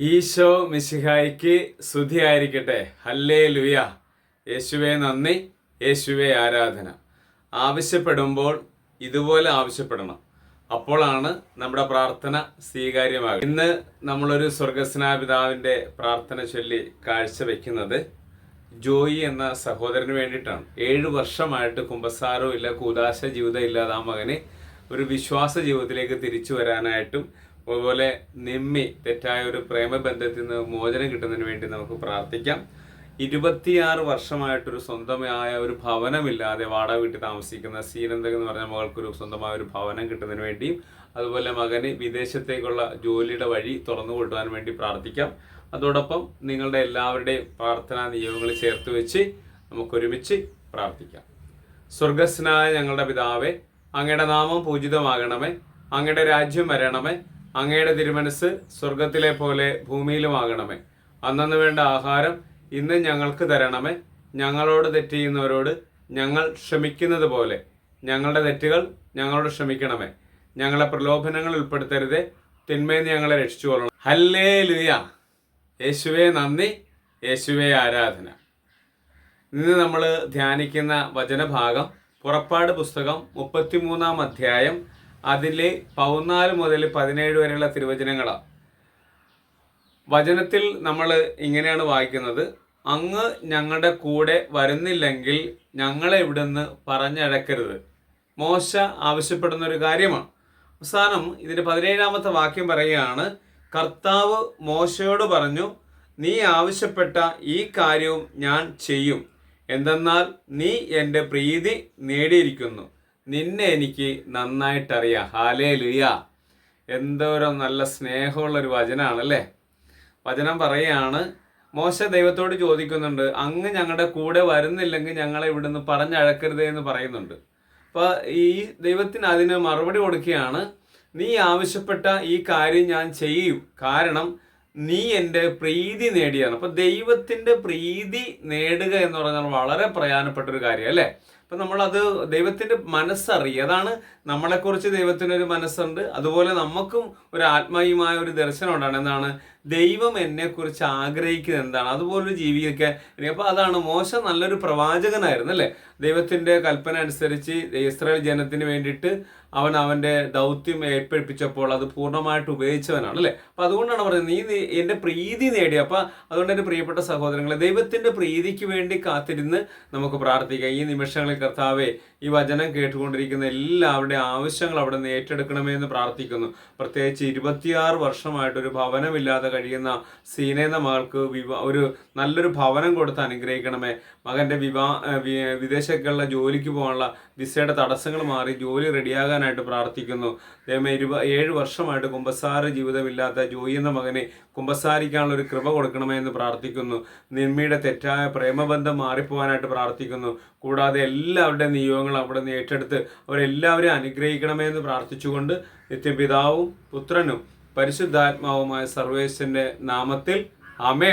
ഈശോ മിശിഹായിക്ക് സ്തുതിയായിരിക്കട്ടെ. ഹല്ലേ ലുയ യേശുവേ നന്ദി യേശുവേ ആരാധന. ആവശ്യപ്പെടുമ്പോൾ ഇതുപോലെ ആവശ്യപ്പെടണം. അപ്പോഴാണ് നമ്മുടെ പ്രാർത്ഥന സ്വീകാര്യമാകും ഇന്ന് നമ്മളൊരു സ്വർഗസ്നാപിതാവിന്റെ പ്രാർത്ഥന ചൊല്ലി കാഴ്ചവെക്കുന്നത് ജോയി എന്ന സഹോദരന് വേണ്ടിയിട്ടാണ്. ഏഴ് വർഷമായിട്ട് കുമ്പസാരവും ഇല്ല കൂതാശ ജീവിതം ഇല്ലാതെ ആ മകന് ഒരു വിശ്വാസ ജീവിതത്തിലേക്ക് തിരിച്ചു വരാനായിട്ടും അതുപോലെ നിമ്മി തെറ്റായ ഒരു പ്രേമബന്ധത്തിൽ നിന്ന് മോചനം കിട്ടുന്നതിന് വേണ്ടി നമുക്ക് പ്രാർത്ഥിക്കാം. ഇരുപത്തിയാറ് വർഷമായിട്ടൊരു സ്വന്തമായ ഒരു ഭവനമില്ലാതെ വാടക വീട്ടിൽ താമസിക്കുന്ന സീനന്ദക് എന്ന് പറഞ്ഞ മകൾക്കൊരു സ്വന്തമായ ഒരു ഭവനം കിട്ടുന്നതിന് വേണ്ടിയും അതുപോലെ മകന് വിദേശത്തേക്കുള്ള ജോലിയുടെ വഴി തുറന്നു കൊടുക്കാൻ വേണ്ടി പ്രാർത്ഥിക്കാം. അതോടൊപ്പം നിങ്ങളുടെ എല്ലാവരുടെയും പ്രാർത്ഥനാ നിയമങ്ങൾ ചേർത്ത് വെച്ച് നമുക്കൊരുമിച്ച് പ്രാർത്ഥിക്കാം. സ്വർഗസ്നായ ഞങ്ങളുടെ പിതാവേ അങ്ങയുടെ നാമം പൂജിതമാകണമേ അങ്ങയുടെ രാജ്യം വരണമേ അങ്ങയുടെ തിരുമനസ് സ്വർഗത്തിലെ പോലെ ഭൂമിയിലുമാകണമേ. അന്നു വേണ്ട ആഹാരം ഇന്ന് ഞങ്ങൾക്ക് തരണമേ. ഞങ്ങളോട് തെറ്റ് ഞങ്ങൾ ക്ഷമിക്കുന്നത് പോലെ ഞങ്ങളുടെ തെറ്റുകൾ ഞങ്ങളോട് ക്ഷമിക്കണമേ. ഞങ്ങളെ പ്രലോഭനങ്ങൾ ഉൾപ്പെടുത്തരുതേ. തിന്മയെന്ന് ഞങ്ങളെ രക്ഷിച്ചു കൊള്ളണം ഹല്ലേ ലുയ യേശുവേ നന്ദി. യേശുവേ ആരാധന. ഇന്ന് നമ്മൾ ധ്യാനിക്കുന്ന വചനഭാഗം പുറപ്പാട് പുസ്തകം മുപ്പത്തിമൂന്നാം അധ്യായം അതിലെ പതിനാല് മുതൽ പതിനേഴ് വരെയുള്ള തിരുവചനങ്ങളാണ് വചനത്തിൽ നമ്മൾ ഇങ്ങനെയാണ് വായിക്കുന്നത്. അങ്ങ് ഞങ്ങളുടെ കൂടെ വരുന്നില്ലെങ്കിൽ ഞങ്ങളെ ഇവിടുന്ന് പറഞ്ഞഴക്കരുത് മോശ ആവശ്യപ്പെടുന്ന ഒരു കാര്യമാണ് അവസാനം ഇതിന്റെ പതിനേഴാമത്തെ വാക്യം പറയുകയാണ് കർത്താവ് മോശയോട് പറഞ്ഞു നീ ആവശ്യപ്പെട്ട ഈ കാര്യവും ഞാൻ ചെയ്യും. എന്തെന്നാൽ നീ എന്റെ പ്രീതി നേടിയിരിക്കുന്നു. നിന്നെ എനിക്ക് നന്നായിട്ടറിയാം. ഹാലേ ലുയ എന്തോരം നല്ല സ്നേഹമുള്ള ഒരു വചനാണല്ലേ? വചനം പറയാണ് മോശ ദൈവത്തോട് ചോദിക്കുന്നുണ്ട് അങ്ങ് ഞങ്ങളുടെ കൂടെ വരുന്നില്ലെങ്കിൽ ഞങ്ങളെ ഇവിടുന്ന് പറഞ്ഞഴക്കരുതേ എന്ന് പറയുന്നുണ്ട്. അപ്പോൾ ഈ ദൈവത്തിന് അതിന് മറുപടി കൊടുക്കുകയാണ് നീ ആവശ്യപ്പെട്ട ഈ കാര്യം ഞാൻ ചെയ്യും. കാരണം നീ എന്റെ പ്രീതി നേടിയാണ്. അപ്പോൾ ദൈവത്തിന്റെ പ്രീതി നേടുക എന്ന് പറഞ്ഞാൽ വളരെ പ്രധാനപ്പെട്ട ഒരു കാര്യം അല്ലേ അപ്പൊ നമ്മളത് ദൈവത്തിന്റെ മനസ്സറിയുക. അതാണ് നമ്മളെക്കുറിച്ച് ദൈവത്തിനൊരു മനസ്സുണ്ട്. അതുപോലെ നമുക്കും ഒരു ആത്മീയമായ ഒരു ദർശനം ഉണ്ടാണ് എന്താണ്? ദൈവം എന്നെക്കുറിച്ച് ആഗ്രഹിക്കുന്നത് എന്താണ്? അതുപോലൊരു ജീവിക്കാൻ അപ്പോൾ അതാണ് മോശം നല്ലൊരു പ്രവാചകനായിരുന്നു അല്ലേ? ദൈവത്തിന്റെ കൽപ്പന അനുസരിച്ച് ഇസ്രായേൽ ജനത്തിന് വേണ്ടിയിട്ട് അവൻ അവന്റെ ദൗത്യം ഏർപ്പെടുപ്പിച്ചപ്പോൾ അത് പൂർണമായിട്ട് ഉപയോഗിച്ചവനാണ് അല്ലേ? അപ്പൊ അതുകൊണ്ടാണ് പറയുന്നത് നീ എന്റെ പ്രീതി നേടി അപ്പൊ അതുകൊണ്ട് എന്റെ പ്രിയപ്പെട്ട സഹോദരങ്ങളെ ദൈവത്തിന്റെ പ്രീതിക്ക് വേണ്ടി കാത്തിരുന്ന് നമുക്ക് പ്രാർത്ഥിക്കാം. ഈ നിമിഷങ്ങളിൽ കർത്താവെ ഈ വചനം കേട്ടുകൊണ്ടിരിക്കുന്ന എല്ലാവരുടെയും ആവശ്യങ്ങൾ അവിടെ നിന്ന് ഏറ്റെടുക്കണമേ എന്ന് പ്രാർത്ഥിക്കുന്നു. പ്രത്യേകിച്ച് ഇരുപത്തിയാറ് വർഷമായിട്ട് ഒരു ഭവനമില്ലാതെ കഴിയുന്ന സീനേന്ന മകൾക്ക് വിവാ ഒരു നല്ലൊരു ഭവനം കൊടുത്ത് അനുഗ്രഹിക്കണമേ. മകന്റെ വിവാ വിദേശത്തേക്കുള്ള ജോലിക്ക് പോകാനുള്ള വിസയുടെ തടസ്സങ്ങൾ മാറി ജോലി റെഡിയാകാനായിട്ട് പ്രാർത്ഥിക്കുന്നു. ദൈവമേ ഇരുപ ഏഴ് വർഷമായിട്ട് കുമ്പസാര ജീവിതമില്ലാത്ത ജോയി എന്ന മകനെ കുമ്പസാരിക്കാനുള്ള ഒരു കൃപ കൊടുക്കണമേ എന്ന് പ്രാർത്ഥിക്കുന്നു. നിന്മയുടെ തെറ്റായ പ്രേമബന്ധം മാറിപ്പോകാനായിട്ട് പ്രാർത്ഥിക്കുന്നു. കൂടാതെ എല്ലാവരുടെയും നിയോഗങ്ങൾ അവിടെ നിന്ന് ഏറ്റെടുത്ത് അവരെല്ലാവരെയും അനുഗ്രഹിക്കണമെന്ന് പ്രാർത്ഥിച്ചുകൊണ്ട് നിത്യപിതാവും പുത്രനും പരിശുദ്ധാത്മാവുമായ സർവേശ്വരന്റെ നാമത്തിൽ. അമേ